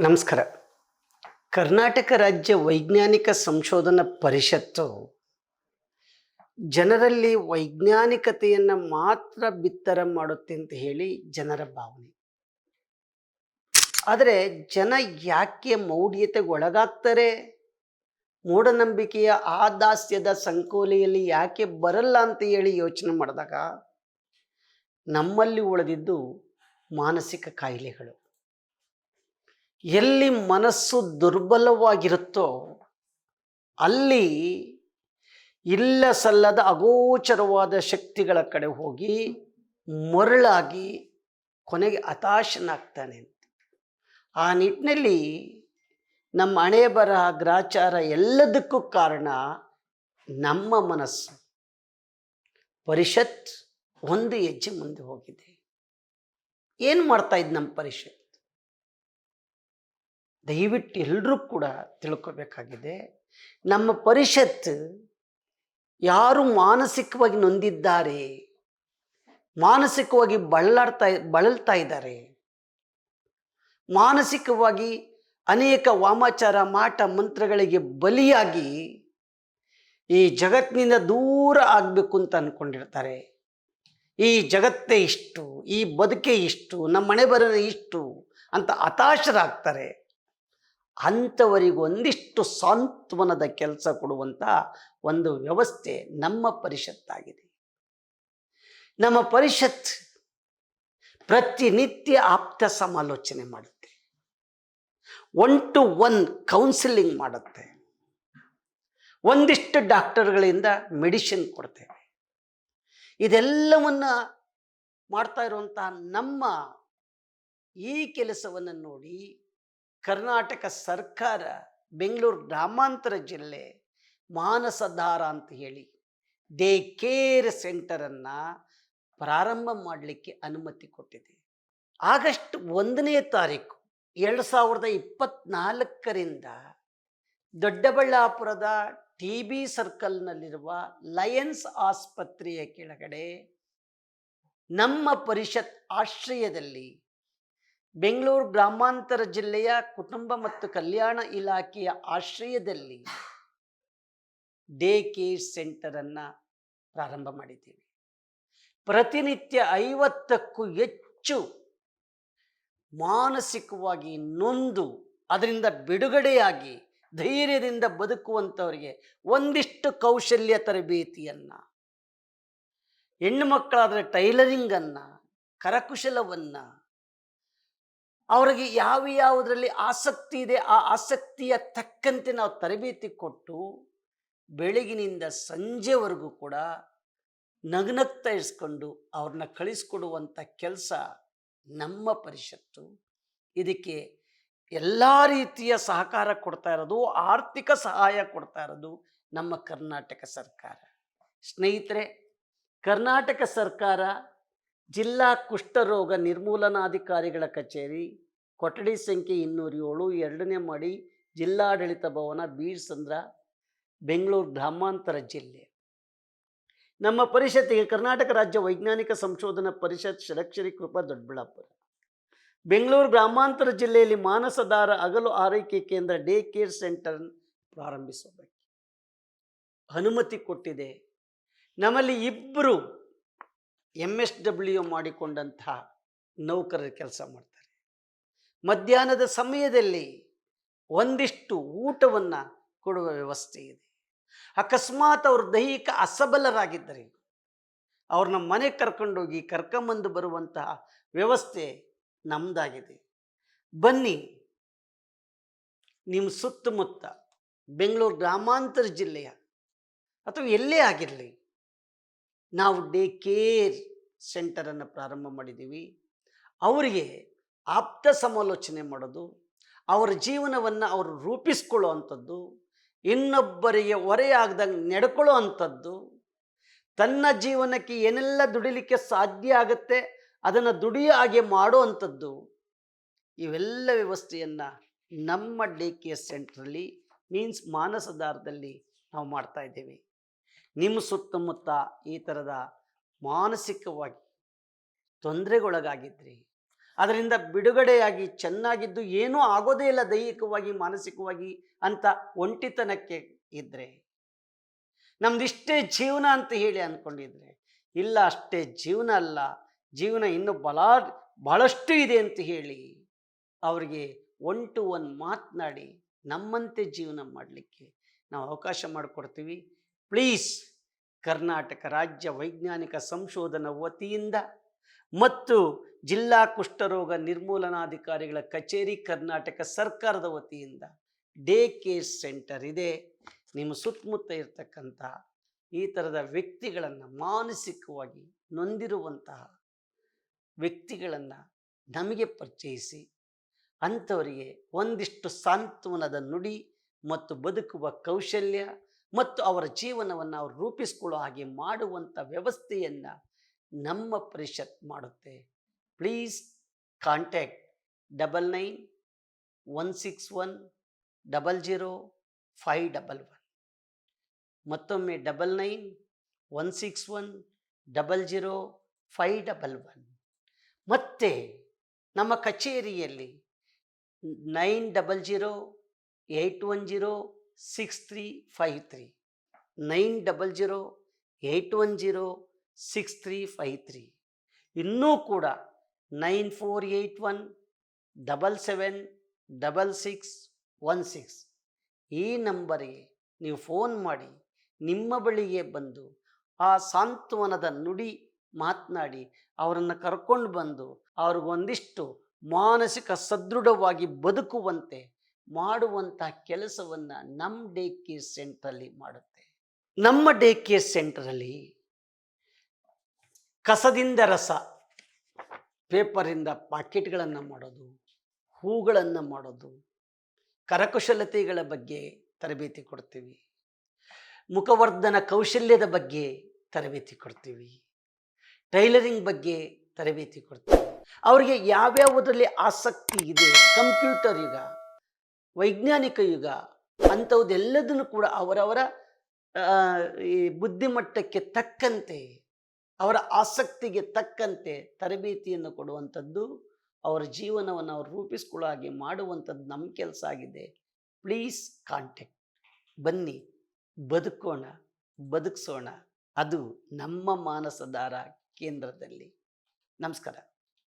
ನಮಸ್ಕಾರ. ಕರ್ನಾಟಕ ರಾಜ್ಯ ವೈಜ್ಞಾನಿಕ ಸಂಶೋಧನಾ ಪರಿಷತ್ತು ಜನರಲ್ಲಿ ವೈಜ್ಞಾನಿಕತೆಯನ್ನು ಮಾತ್ರ ಬಿತ್ತರ ಮಾಡುತ್ತೆ ಅಂತ ಹೇಳಿ ಜನರ ಭಾವನೆ. ಆದರೆ ಜನ ಯಾಕೆ ಮೌಢ್ಯತೆಗೆ ಒಳಗಾಗ್ತಾರೆ? ಮೂಢನಂಬಿಕೆಯ ಆದಾಸ್ಯದ ಸಂಕೋಲೆಯಲ್ಲಿ ಯಾಕೆ ಬರಲ್ಲ ಅಂತ ಹೇಳಿ ಯೋಚನೆ ಮಾಡಿದಾಗ ನಮ್ಮಲ್ಲಿ ಉಳಿದಿದ್ದು ಮಾನಸಿಕ ಕಾಯಿಲೆಗಳು. ಎಲ್ಲಿ ಮನಸ್ಸು ದುರ್ಬಲವಾಗಿರುತ್ತೋ ಅಲ್ಲಿ ಇಲ್ಲ ಸಲ್ಲದ ಅಗೋಚರವಾದ ಶಕ್ತಿಗಳ ಕಡೆ ಹೋಗಿ ಮರಳಾಗಿ ಕೊನೆಗೆ ಹತಾಶನಾಗ್ತಾನೆ. ಅಂತ ಆ ನಿಟ್ಟಿನಲ್ಲಿ ನಮ್ಮ ಹಣೆ ಬರಹ ಗ್ರಾಚಾರ ಎಲ್ಲದಕ್ಕೂ ಕಾರಣ ನಮ್ಮ ಮನಸ್ಸು. ಪರಿಷತ್ ಒಂದು ಹೆಜ್ಜೆ ಮುಂದೆ ಹೋಗಿದೆ. ಏನು ಮಾಡ್ತಾ ನಮ್ಮ ಪರಿಷತ್? ದಯವಿಟ್ಟು ಎಲ್ಲರೂ ಕೂಡ ತಿಳ್ಕೋಬೇಕಾಗಿದೆ. ನಮ್ಮ ಪರಿಷತ್ತು ಯಾರು ಮಾನಸಿಕವಾಗಿ ನೊಂದಿದ್ದಾರೆ, ಮಾನಸಿಕವಾಗಿ ಬಳಲಾಡ್ತಾ, ಬಳಲ್ತಾ ಇದ್ದಾರೆ, ಮಾನಸಿಕವಾಗಿ ಅನೇಕ ವಾಮಾಚಾರ, ಮಾಟ, ಮಂತ್ರಗಳಿಗೆ ಬಲಿಯಾಗಿ ಈ ಜಗತ್ತಿನಿಂದ ದೂರ ಆಗಬೇಕು ಅಂತ ಅಂದ್ಕೊಂಡಿರ್ತಾರೆ ಈ ಜಗತ್ತೇ ಇಷ್ಟು, ಈ ಬದುಕೆ ಇಷ್ಟು, ನಮ್ಮ ಮನೆ ಬರೋದೇ ಇಷ್ಟು ಅಂತ ಹತಾಶರಾಗ್ತಾರೆ. ಅಂಥವರಿಗೆ ಒಂದಿಷ್ಟು ಸಾಂತ್ವನದ ಕೆಲಸ ಕೊಡುವಂಥ ಒಂದು ವ್ಯವಸ್ಥೆ ನಮ್ಮ ಪರಿಷತ್ತಾಗಿದೆ. ನಮ್ಮ ಪರಿಷತ್ ಪ್ರತಿನಿತ್ಯ ಆಪ್ತ ಸಮಾಲೋಚನೆ ಮಾಡುತ್ತೆ. ಒನ್ ಟು ಒನ್ ಕೌನ್ಸಿಲಿಂಗ್ ಮಾಡುತ್ತೆ. ಒಂದಿಷ್ಟು ಡಾಕ್ಟರ್ಗಳಿಂದ ಮೆಡಿಸಿನ್ ಕೊಡ್ತೇವೆ. ಇದೆಲ್ಲವನ್ನು ಮಾಡ್ತಾ ಇರುವಂತಹ ನಮ್ಮ ಈ ಕೆಲಸವನ್ನು ನೋಡಿ ಕರ್ನಾಟಕ ಸರ್ಕಾರ ಬೆಂಗಳೂರು ಗ್ರಾಮಾಂತರ ಜಿಲ್ಲೆ ಮಾನಸಧಾರ ಅಂತ ಹೇಳಿ ಡೇ ಕೇರ್ ಸೆಂಟರನ್ನು ಪ್ರಾರಂಭ ಮಾಡಲಿಕ್ಕೆ ಅನುಮತಿ ಕೊಟ್ಟಿದೆ. ಆಗಸ್ಟ್ ಒಂದನೇ ತಾರೀಕು ಎರಡು ಸಾವಿರದ ಇಪ್ಪತ್ನಾಲ್ಕರಿಂದ ದೊಡ್ಡಬಳ್ಳಾಪುರದ ಟಿ ಬಿ ಸರ್ಕಲ್ನಲ್ಲಿರುವ ಲಯನ್ಸ್ ಆಸ್ಪತ್ರೆಯ ಕೆಳಗಡೆ ನಮ್ಮ ಪರಿಷತ್ ಆಶ್ರಯದಲ್ಲಿ ಬೆಂಗಳೂರು ಗ್ರಾಮಾಂತರ ಜಿಲ್ಲೆಯ ಕುಟುಂಬ ಮತ್ತು ಕಲ್ಯಾಣ ಇಲಾಖೆಯ ಆಶ್ರಯದಲ್ಲಿ ಡೇ ಕೇರ್ ಸೆಂಟರನ್ನು ಪ್ರಾರಂಭ ಮಾಡಿದ್ದೀವಿ. ಪ್ರತಿನಿತ್ಯ ಐವತ್ತಕ್ಕೂ ಹೆಚ್ಚು ಮಾನಸಿಕವಾಗಿ ನೊಂದು, ಅದರಿಂದ ಬಿಡುಗಡೆಯಾಗಿ ಧೈರ್ಯದಿಂದ ಬದುಕುವಂಥವರಿಗೆ ಒಂದಿಷ್ಟು ಕೌಶಲ್ಯ ತರಬೇತಿಯನ್ನು, ಹೆಣ್ಣು ಮಕ್ಕಳಾದರೆ ಟೈಲರಿಂಗನ್ನು, ಕರಕುಶಲವನ್ನು ಅವರಿಗೆ ಯಾವ ಯಾವುದರಲ್ಲಿ ಆಸಕ್ತಿ ಇದೆ, ಆ ಆಸಕ್ತಿಯ ತಕ್ಕಂತೆ ನಾವು ತರಬೇತಿ ಕೊಟ್ಟು ಬೆಳಗಿನಿಂದ ಸಂಜೆವರೆಗೂ ಕೂಡ ನಗ್ನತ್ತ ಇರಿಸ್ಕೊಂಡು ಅವ್ರನ್ನ ಕಳಿಸ್ಕೊಡುವಂಥ ಕೆಲಸ ನಮ್ಮ ಪರಿಷತ್ತು. ಇದಕ್ಕೆ ಎಲ್ಲ ರೀತಿಯ ಸಹಕಾರ ಕೊಡ್ತಾ ಇರೋದು, ಆರ್ಥಿಕ ಸಹಾಯ ಕೊಡ್ತಾ ಇರೋದು ನಮ್ಮ ಕರ್ನಾಟಕ ಸರ್ಕಾರ. ಸ್ನೇಹಿತರೆ, ಕರ್ನಾಟಕ ಸರ್ಕಾರ ಜಿಲ್ಲಾ ಕುಷ್ಠರೋಗ ನಿರ್ಮೂಲನಾಧಿಕಾರಿಗಳ ಕಚೇರಿ, ಕೊಠಡಿ ಸಂಖ್ಯೆ ಇನ್ನೂರ ಏಳು, ಎರಡನೇ ಮಡಿ, ಜಿಲ್ಲಾಡಳಿತ ಭವನ, ಬೀರ್ಸಂದ್ರ, ಬೆಂಗಳೂರು ಗ್ರಾಮಾಂತರ ಜಿಲ್ಲೆ. ನಮ್ಮ ಪರಿಷತ್ತಿಗೆ ಕರ್ನಾಟಕ ರಾಜ್ಯ ವೈಜ್ಞಾನಿಕ ಸಂಶೋಧನಾ ಪರಿಷತ್ ಷಡಕ್ಷರಿ ಕೃಪಾ ದೊಡ್ಡಬಳ್ಳಾಪುರ. ಬೆಂಗಳೂರು ಗ್ರಾಮಾಂತರ ಜಿಲ್ಲೆಯಲ್ಲಿ ಮಾನಸದಾರ ಅಗಲು ಆರೈಕೆ ಕೇಂದ್ರ ಡೇ ಕೇರ್ ಸೆಂಟರ್ ಪ್ರಾರಂಭಿಸಬೇಕು ಅನುಮತಿ ಕೊಟ್ಟಿದೆ. ನಮ್ಮಲ್ಲಿ ಇಬ್ಬರು ಎಂ ಎಸ್ ಡಬ್ಲ್ಯೂ ಮಾಡಿಕೊಂಡಂತಹ ನೌಕರರು ಕೆಲಸ ಮಾಡ್ತಾರೆ. ಮಧ್ಯಾಹ್ನದ ಸಮಯದಲ್ಲಿ ಒಂದಿಷ್ಟು ಊಟವನ್ನು ಕೊಡುವ ವ್ಯವಸ್ಥೆ ಇದೆ. ಅಕಸ್ಮಾತ್ ಅವರು ದೈಹಿಕ ಅಸಬಲರಾಗಿದ್ದರೆ ಅವ್ರನ್ನ ಮನೆ ಕರ್ಕೊಂಡೋಗಿ ಕರ್ಕೊಂಬಂದು ಬರುವಂತಹ ವ್ಯವಸ್ಥೆ ನಮ್ಮದಾಗಿದೆ ಬನ್ನಿ ನಿಮ್ಮ ಸುತ್ತಮುತ್ತ ಬೆಂಗಳೂರು ಗ್ರಾಮಾಂತರ ಜಿಲ್ಲೆಯ ಅಥವಾ ಎಲ್ಲೇ ಆಗಿರಲಿ ನಾವು ಡೇ ಕೇರ್ ಸೆಂಟರನ್ನು ಪ್ರಾರಂಭ ಮಾಡಿದ್ದೀವಿ. ಅವರಿಗೆ ಆಪ್ತ ಸಮಾಲೋಚನೆ ಮಾಡೋದು, ಅವರ ಜೀವನವನ್ನು ಅವರು ರೂಪಿಸ್ಕೊಳ್ಳೋ ಅಂಥದ್ದು ಇನ್ನೊಬ್ಬರಿಗೆ ಹೊರೆಯಾಗ್ದಂಗೆ ನಡ್ಕೊಳ್ಳೋ ಅಂಥದ್ದು ತನ್ನ ಜೀವನಕ್ಕೆ ಏನೆಲ್ಲ ದುಡಿಲಿಕ್ಕೆ ಸಾಧ್ಯ ಆಗುತ್ತೆ, ಅದನ್ನು ದುಡಿಯೋ ಹಾಗೆ ಮಾಡೋ ಅಂಥದ್ದು ಇವೆಲ್ಲ ವ್ಯವಸ್ಥೆಯನ್ನು ನಮ್ಮ ಡೇ ಕೇರ್ ಸೆಂಟ್ರಲ್ಲಿ ಮೀನ್ಸ್ ಮಾನಸದಾರದಲ್ಲಿ ನಾವು ಮಾಡ್ತಾ ನಿಮ್ಮ ಸುತ್ತಮುತ್ತ ಈ ಥರದ ಮಾನಸಿಕವಾಗಿ ತೊಂದರೆಗೊಳಗಾಗಿದ್ರಿ. ಅದರಿಂದ ಬಿಡುಗಡೆಯಾಗಿ ಚೆನ್ನಾಗಿದ್ದು ಏನೂ ಆಗೋದೇ ಇಲ್ಲ ದೈಹಿಕವಾಗಿ, ಮಾನಸಿಕವಾಗಿ ಅಂತ ಒಂಟಿತನಕ್ಕೆ ಇದ್ದರೆ ನಮ್ದಿಷ್ಟೇ ಜೀವನ ಅಂತ ಹೇಳಿ ಅಂದ್ಕೊಂಡಿದ್ರೆ ಇಲ್ಲ ಅಷ್ಟೇ ಜೀವನ ಅಲ್ಲ, ಜೀವನ ಇನ್ನೂ ಬಲ, ಬಹಳಷ್ಟು ಇದೆ ಅಂತ ಹೇಳಿ ಅವರಿಗೆ ಒನ್ ಟು ಒನ್ ಮಾತನಾಡಿ ನಮ್ಮಂತೆ ಜೀವನ ಮಾಡಲಿಕ್ಕೆ ನಾವು ಅವಕಾಶ ಮಾಡಿಕೊಡ್ತೀವಿ. ಪ್ಲೀಸ್ ಕರ್ನಾಟಕ ರಾಜ್ಯ ವೈಜ್ಞಾನಿಕ ಸಂಶೋಧನಾ ವತಿಯಿಂದ ಮತ್ತು ಜಿಲ್ಲಾ ಕುಷ್ಠರೋಗ ನಿರ್ಮೂಲನಾಧಿಕಾರಿಗಳ ಕಚೇರಿ ಕರ್ನಾಟಕ ಸರ್ಕಾರದ ವತಿಯಿಂದ ಡೇ ಕೇರ್ ಸೆಂಟರ್ ಇದೆ. ನಿಮ್ಮ ಸುತ್ತಮುತ್ತ ಇರತಕ್ಕಂತಹ ಈ ಥರದ ವ್ಯಕ್ತಿಗಳನ್ನು ಮಾನಸಿಕವಾಗಿ ನೊಂದಿರುವಂತಹ ವ್ಯಕ್ತಿಗಳನ್ನು ನಮಗೆ ಪರಿಚಯಿಸಿ, ಅಂಥವರಿಗೆ ಒಂದಿಷ್ಟು ಸಾಂತ್ವನದ ನುಡಿ ಮತ್ತು ಬದುಕುವ ಕೌಶಲ್ಯ ಮತ್ತು ಅವರ ಜೀವನವನ್ನು ಅವರು ರೂಪಿಸ್ಕೊಳ್ಳೋ ಹಾಗೆ ಮಾಡುವಂಥ ವ್ಯವಸ್ಥೆಯನ್ನು ನಮ್ಮ ಪರಿಷತ್ ಮಾಡುತ್ತೆ. Please contact double nine one six one double zero five double one ಮತ್ತೊಮ್ಮೆ double nine one six one double zero five double one ಮತ್ತೆ ನಮ್ಮ ಕಚೇರಿಯಲ್ಲಿ nine double zero eight one zero six three five three nine double zero eight one zero six three five three ಇನ್ನೂ ಕೂಡ nine four eight one double seven double six one six ಈ ನಂಬರಿಗೆ ನೀವು phone ಮಾಡಿ ನಿಮ್ಮ ಬಳಿಗೆ ಬಂದು ಆ ಸಾಂತ್ವನದ ನುಡಿ ಮಾತನಾಡಿ ಅವರನ್ನು ಕರ್ಕೊಂಡು ಬಂದು ಅವ್ರಿಗೊಂದಿಷ್ಟು ಮಾನಸಿಕ ಸದೃಢವಾಗಿ ಬದುಕುವಂತೆ ಮಾಡುವಂಥ ಕೆಲಸವನ್ನು ನಮ್ಮ ಡೇ ಕೇರ್ ಸೆಂಟ್ರಲ್ಲಿ ಮಾಡುತ್ತೆ. ನಮ್ಮ ಡೇ ಕೇರ್ ಸೆಂಟ್ರಲ್ಲಿ ಕಸದಿಂದ ರಸ, ಪೇಪರಿಂದ ಪಾಕೆಟ್ಗಳನ್ನು ಮಾಡೋದು, ಹೂಗಳನ್ನು ಮಾಡೋದು, ಕರಕುಶಲತೆಗಳ ಬಗ್ಗೆ ತರಬೇತಿ ಕೊಡ್ತೀವಿ. ಮುಖವರ್ಧನ ಕೌಶಲ್ಯದ ಬಗ್ಗೆ ತರಬೇತಿ ಕೊಡ್ತೀವಿ. ಟೈಲರಿಂಗ್ ಬಗ್ಗೆ ತರಬೇತಿ ಕೊಡ್ತೀವಿ. ಅವರಿಗೆ ಯಾವ್ಯಾವುದರಲ್ಲಿ ಆಸಕ್ತಿ ಇದೆ, ಕಂಪ್ಯೂಟರ್ ಯುಗ ವೈಜ್ಞಾನಿಕ ಯುಗ ಅಂಥವುದೆಲ್ಲದನ್ನು ಕೂಡ ಅವರವರ ಈ ಬುದ್ಧಿಮಟ್ಟಕ್ಕೆ ತಕ್ಕಂತೆ, ಅವರ ಆಸಕ್ತಿಗೆ ತಕ್ಕಂತೆ ತರಬೇತಿಯನ್ನು ಕೊಡುವಂಥದ್ದು, ಅವರ ಜೀವನವನ್ನು ಅವರು ರೂಪಿಸ್ಕೊಳ್ಳೋ ಹಾಗೆ ಮಾಡುವಂಥದ್ದು ನಮ್ಮ ಕೆಲಸ ಆಗಿದೆ. Please contact. ಬನ್ನಿ, ಬದುಕೋಣ, ಬದುಕಿಸೋಣ. ಅದು ನಮ್ಮ ಮಾನಸದಾರ ಕೇಂದ್ರದಲ್ಲಿ. ನಮಸ್ಕಾರ.